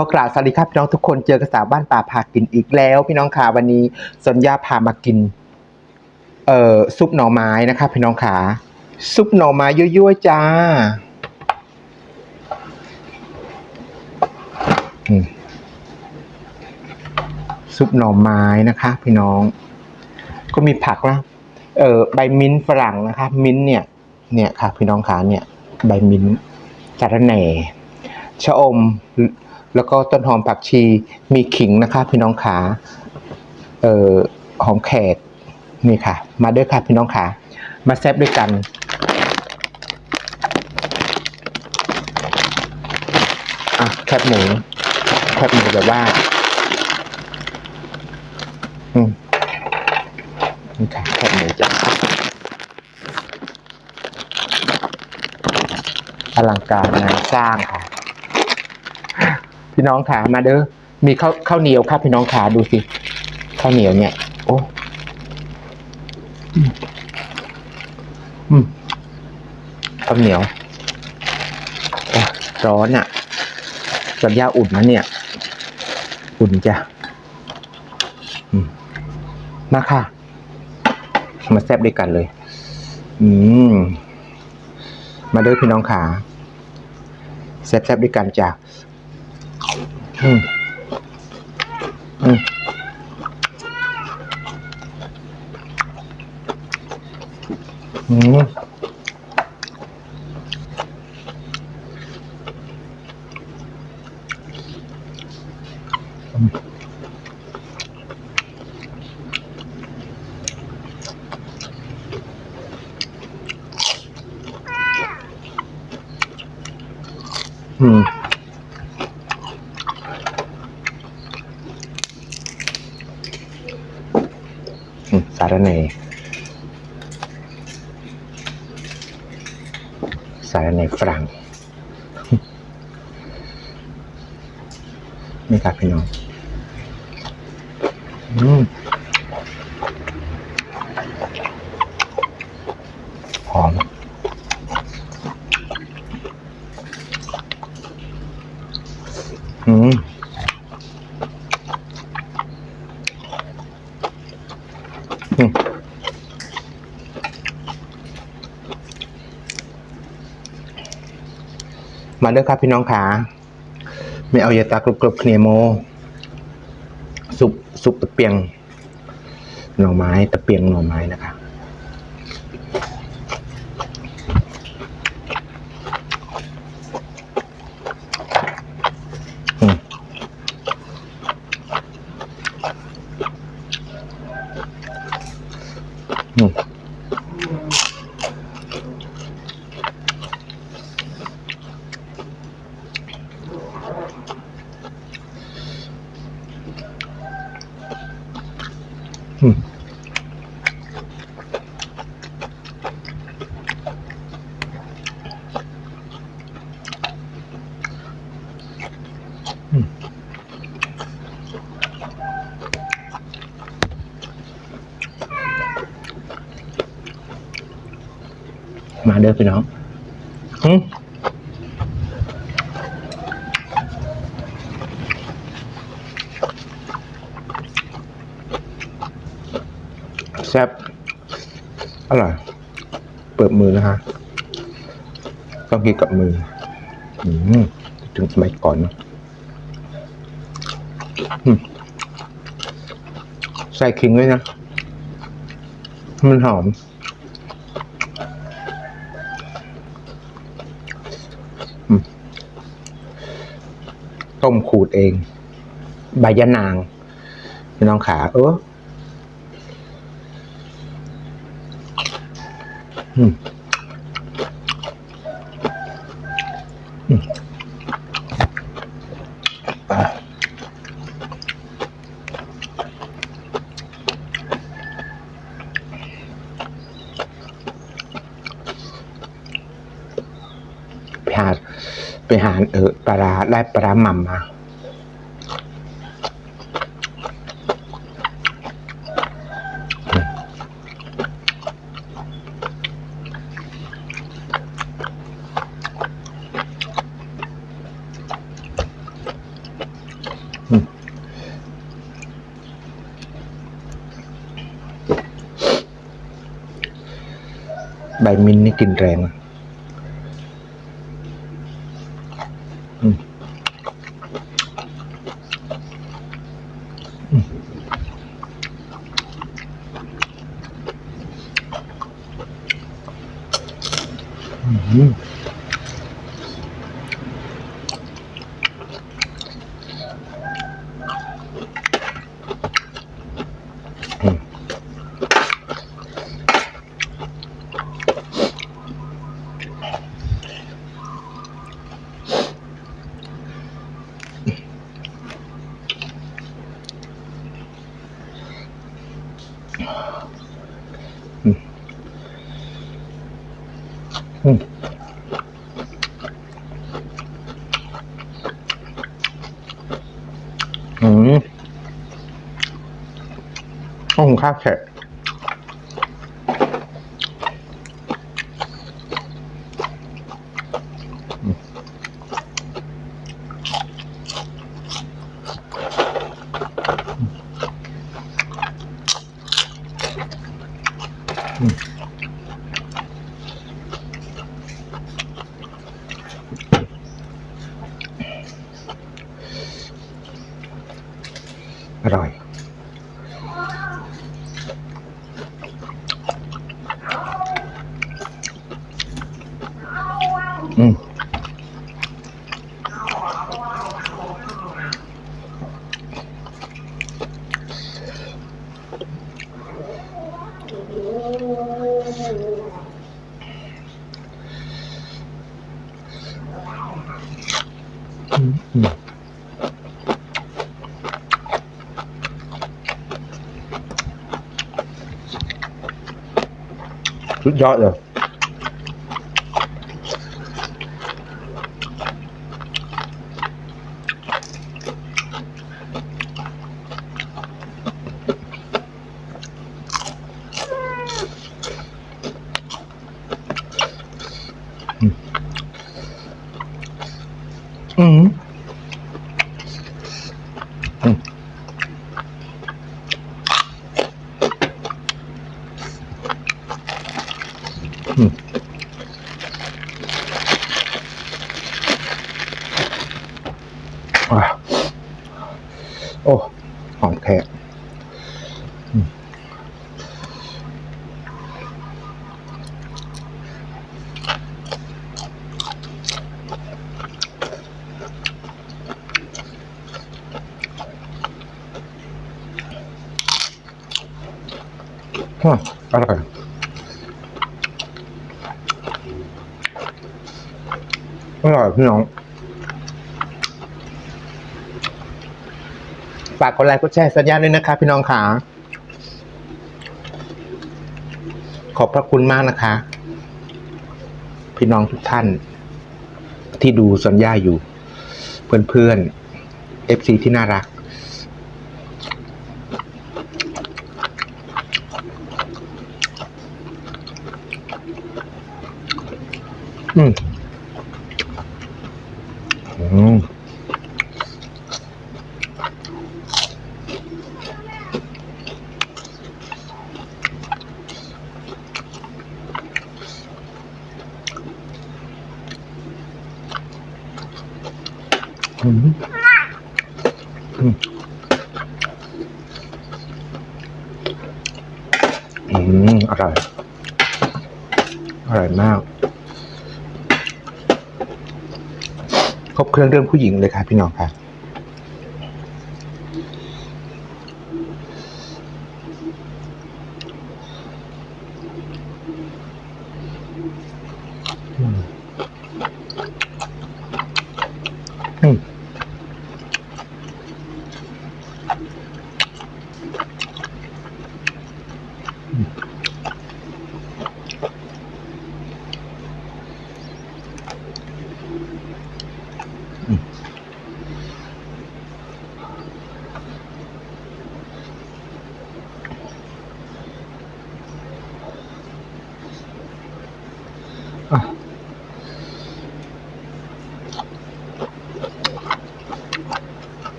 อกราบสวัสดีครับพี่น้องทุกคนเจอกระสาวบ้านป่าพากินอีกแล้ว พี่น้องขาวันนี้สัญญาพามากิน เอ่อซุปหน่อไม้นะครับพี่น้องขาซุปหน่อไม้ยั่วๆจ้าซุปหน่อไม้นะคะ พี่น้อง ก็มีผักนะเอ่อใบมิ้นฝรั่งนะคะ มิ้นเนี่ย เนี่ยค่ะ พี่น้องขาเนี่ย ใบมิ้นท์สาระแหน่ชะอม แล้วก็ต้นหอมผักชีมีขิงนะคะ พี่น้องขาเอ่อหอมแขกนี่ค่ะ มาด้วยค่ะพี่น้องขามาแซบด้วยกัน อะแคบหมูแคบหมูแบบว่า อืมนี่ค่ะแคบหมูจ้ะอลังการงานสร้างค่ะ พี่น้องขามาเด้อมีข้าวข้าวเหนียวครับพี่น้องขาดูสิข้าวเหนียวเนี่ยโอ้ข้าวเหนียวร้อนอะสัญญาอุ่นนะเนี่ย อุ่นจ้ะมมาค่ะ มาแซบด้วยกันเลย อืม มาเด้อพี่น้องขาแซบๆด้วยกันจ้ะ อืมอืมอื มอืมอืมสารเนสารเนฝรั่งนี่ครับพี่น้องอืมหอม มาเด้อครับพี่น้องขาไม่เอาอยาตากรุบกรบเคลียโมซุปซุปตะเปียงหน่อไม้ตะเปียงหน่อไม้นะครับ มอืมมาเด้อพี่น้องอืม แซ่บอร่อย เปิดมือนะฮะ ต้องกินกับมือ อืมถึงสมัยก่อนนอะใส่ขิงด้วยนะ มันหอมอืมต้มขูดเอง ใบยะนางพี่น้องขา เอออืมอืมอะ ไปหาไปหาเออปลาได้ปลาร้าหม่ำมา กลิ่นแรงอะอืม อืมอืมห้องข้าวแขกอร่อย อืมอืมอืมสุดยอดเลย อืมอืม อืมอะโอ้หอมแค่อืมอะอร่อย ร่อยพี่น้องฝากกดไลค์กดแชร์สัญญาณด้วยนะคะพี่น้องขาขอบพระคุณมากนะคะ พี่น้องทุกท่าน ที่ดูสัญญาอยู่ เพื่อนๆเอฟซีที่น่ารัก อืมอืม อืมอืมอืมอร่อยอร่อยมาก ครบเครื่องเรื่องผู้หญิงเลยค่ะพี่น้องค่ะ อ่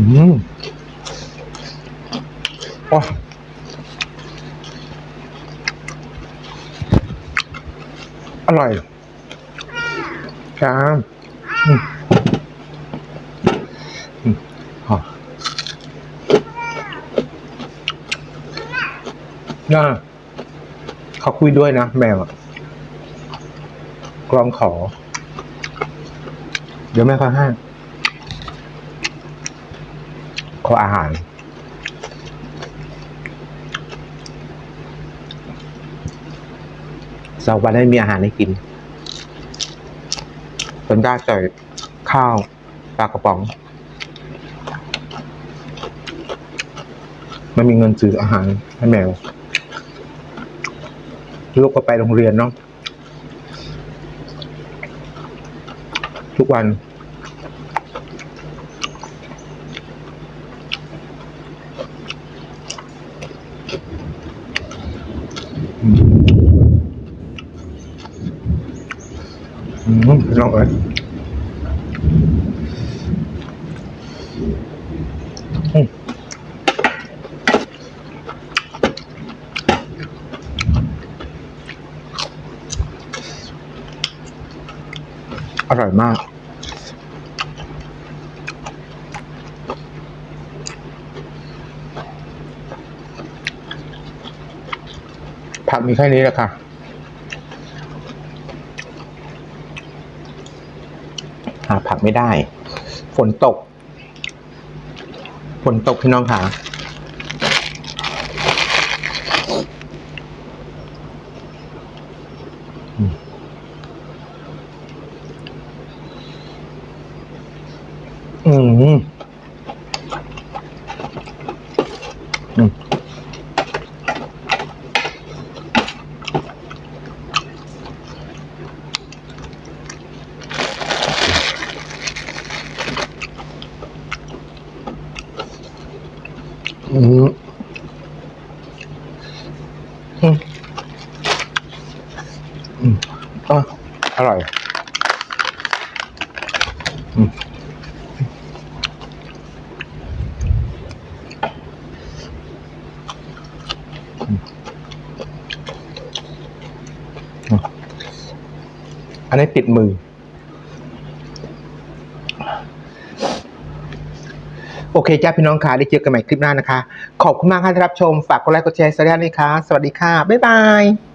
อืมว้าอร่อยจ้าอืมอมน่าเขาคุยด้วยนะแมวกลองขอ เดี๋ยวแม่เขาให้ ขออาหาร สองวันให้มีอาหารให้กินจนได้ใส่ข้าวปลากระป๋อง ไม่มีเงินซื้ออาหารให้แมว ลูกก็ไปโรงเรียนเนาะทุกวัน อืมพี่น้องเอ้ยอืมอร่อย มาก ผักมีแค่นี้แหละค่ะ หาผักไม่ได้ ฝนตก ฝนตกพี่น้องค่ะอืมอืมอืมอืมอืมอืมอะอร่อย อืม อันนี้ติดมือ โอเคจ้าพี่น้องค่ะได้เจอกันใหม่คลิปหน้านะคะ ขอบคุณมากค่ะที่รับชม ฝากกดไลค์กดแชร์สัญญาณเลยค่ะ สวัสดีค่ะ บ๊ายบาย